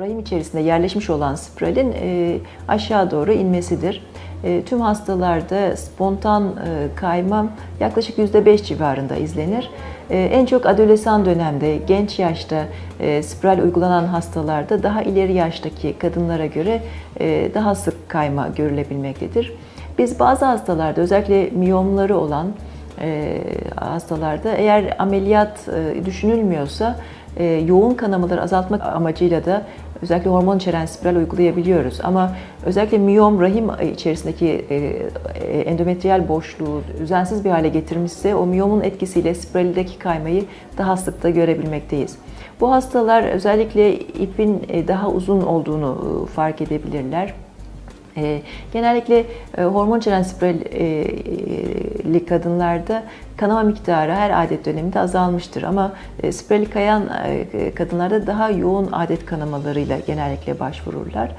rahim içerisinde yerleşmiş olan spiralin e, aşağı doğru inmesidir. E, tüm hastalarda spontan e, kayma yaklaşık %5 civarında izlenir. En çok adolesan dönemde, genç yaşta spiral uygulanan hastalarda daha ileri yaştaki kadınlara göre daha sık kayma görülebilmektedir. Biz bazı hastalarda özellikle miyomları olan hastalarda eğer ameliyat düşünülmüyorsa yoğun kanamaları azaltmak amacıyla da özellikle hormon içeren spiral uygulayabiliyoruz. Ama özellikle miyom rahim içerisindeki e, e, endometriyal boşluğu düzensiz bir hale getirmişse o miyomun etkisiyle spiraldeki kaymayı daha sık da görebilmekteyiz. Bu hastalar özellikle ipin e, daha uzun olduğunu e, fark edebilirler. E, genellikle e, hormon içeren spiralli kadınlarda kanama miktarı her adet döneminde azalmıştır. Ama e, spirali kayan e, kadınlarda daha yoğun adet kanamalarıyla genellikle başvururlar.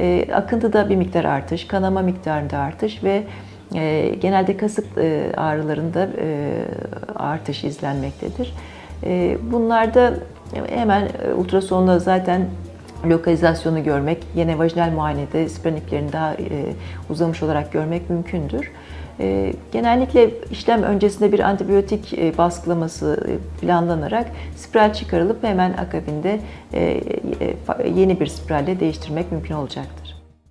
E, akıntıda bir miktar artış, kanama miktarında artış ve e, genelde kasık e, ağrılarında e, artış izlenmektedir. E, bunlarda hemen e, ultrasonda zaten lokalizasyonu görmek, yine vajinal muayenede spiral iplerini daha e, uzamış olarak görmek mümkündür. E, genellikle işlem öncesinde bir antibiyotik e, baskılaması e, planlanarak spiral çıkarılıp hemen akabinde e, e, yeni bir spiralle değiştirmek mümkün olacaktır.